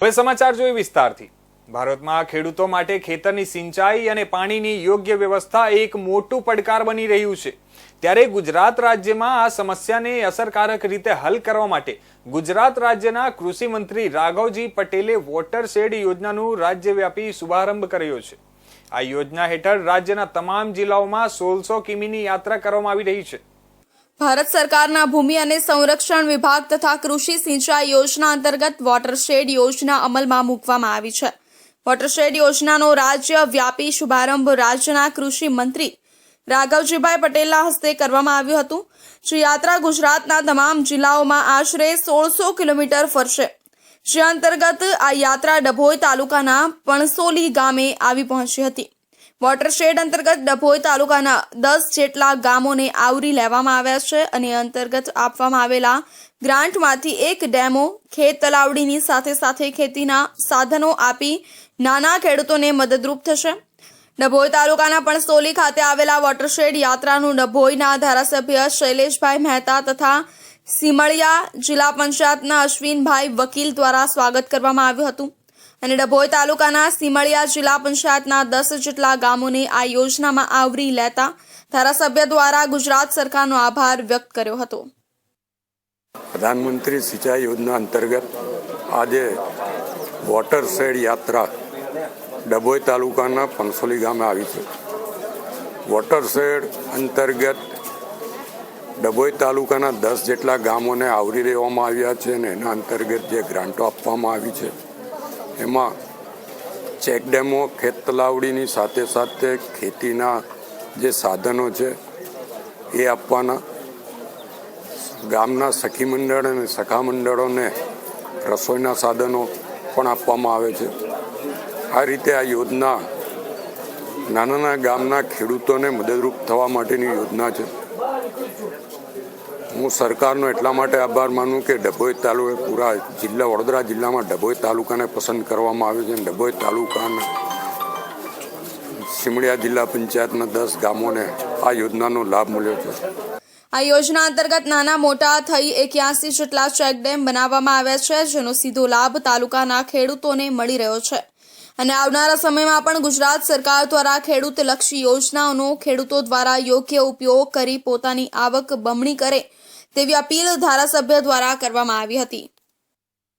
હવે સમાચાર જોઈએ વિસ્તારથી. ભારતમાં ખેડૂતો માટે ખેતરની સિંચાઈ અને પાણીની યોગ્ય વ્યવસ્થા એક મોટું પડકાર બની રહ્યું છે. ત્યારે ગુજરાત રાજ્યમાં આ સમસ્યાને અસરકારક રીતે હલ કરવા માટે ગુજરાત રાજ્યના કૃષિ મંત્રી રાઘવજી પટેલે વોટર શેડ યોજનાનું રાજ્યવ્યાપી શુભારંભ કર્યો છે. આ યોજના હેઠળ રાજ્યના તમામ જિલ્લાઓમાં સોળસો કિમીની યાત્રા કરવામાં આવી રહી છે. ભારત સરકારના ભૂમિ અને સંરક્ષણ વિભાગ તથા કૃષિ સિંચાઈ યોજના અંતર્ગત વોટરશેડ યોજના અમલમાં મૂકવામાં આવી છે. વોટરશેડ યોજનાનો રાજ્ય વ્યાપી શુભારંભ રાજ્યના કૃષિ મંત્રી રાઘવજીભાઈ પટેલના હસ્તે કરવામાં આવ્યું હતું. જે યાત્રા ગુજરાતના તમામ જિલ્લાઓમાં આશરે સોળસો કિલોમીટર ફરશે. જે અંતર્ગત આ યાત્રા ડભોઈ તાલુકાના પણસોલી ગામે આવી પહોંચી હતી. વોટરશેડ અંતર્ગત ડભોઈ તાલુકાના દસ જેટલા ગામોને આવરી લેવામાં આવ્યા છે અને અંતર્ગત આપવામાં આવેલા ગ્રાન્ટમાંથી એક ડેમો ખેત તલાવડીની સાથે સાથે ખેતીના સાધનો આપી નાના ખેડૂતોને મદદરૂપ થશે. ડભોઈ તાલુકાના પણસોલી ખાતે આવેલા વોટરશેડ યાત્રાનું ડભોઈના ધારાસભ્ય શૈલેષભાઈ મહેતા તથા સિમળિયા જિલ્લા પંચાયતના અશ્વિનભાઈ વકીલ દ્વારા સ્વાગત કરવામાં આવ્યું હતું. અને ડભોઈ તાલુકાના સિમળિયા જિલ્લા પંચાયતના દસ જેટલા ગામોને આ યોજનામાં આવરી લેતા ધારાસભ્ય દ્વારા ગુજરાત સરકારનો આભાર વ્યક્ત કર્યો હતો. પ્રધાનમંત્રી સિંચાઈ યોજના અંતર્ગત આજે વોટર શેડ યાત્રા ડભોઈ તાલુકાના પંસોલી ગામે આવી છે. વોટર શેડ અંતર્ગત ડભોઈ તાલુકાના દસ જેટલા ગામોને આવરી લેવામાં આવ્યા છે અને એના અંતર્ગત જે ગ્રાન્ટો આપવામાં આવી છે. એમાં ચેકડેમો ખેત તલાવડીની સાથે સાથે ખેતીના જે સાધનો છે, એ આપવાના. ગામના સખી મંડળ અને સખા મંડળોને રસોઈના સાધનો પણ આપવામાં આવે છે. આ રીતે આ યોજના નાના નાના ગામના ખેડૂતોને મદદરૂપ થવા માટેની યોજના છે. હું સરકારનો એટલા માટે આભાર માનું કે ડભોઈ તાલુકે પૂરા જિલ્લા, વડોદરા જિલ્લામાં ડભોઈ તાલુકાને પસંદ કરવામાં આવ્યો છે. ડભોઈ તાલુકાના સિમડિયા જિલ્લા પંચાયતના દસ ગામોને આ યોજનાનો લાભ મળ્યો છે. આ યોજના અંતર્ગત નાના, મોટા થઈ એક્યાસી જેટલા ચેકડેમ બનાવવામાં આવ્યા છે, જેનો સીધો લાભ તાલુકાના ખેડૂતોને મળી રહ્યો છે. અને આવનારા સમયમાં પણ ગુજરાત સરકાર દ્વારા ખેડૂત લક્ષી યોજનાઓનો ખેડૂતો દ્વારા યોગ્ય ઉપયોગ કરી પોતાની આવક બમણી કરે તેવી અપીલ ધારાસભ્ય દ્વારા કરવામાં આવી હતી.